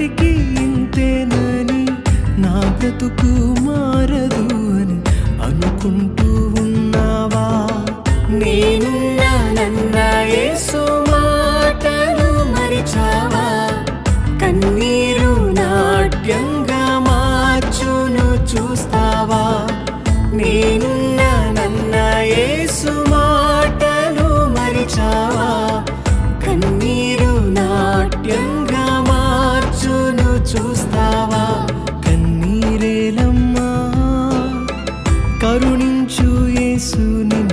ఎప్పటికీ ఇంతేనని నా బ్రతుకు మారదు అని అనుకుంటూ ఉన్నావా? నేను యేసు మాటలు మరిచావా? కన్నీరు నాట్యంగా మార్చును చూస్తావా? నీ యేసు నిన్ను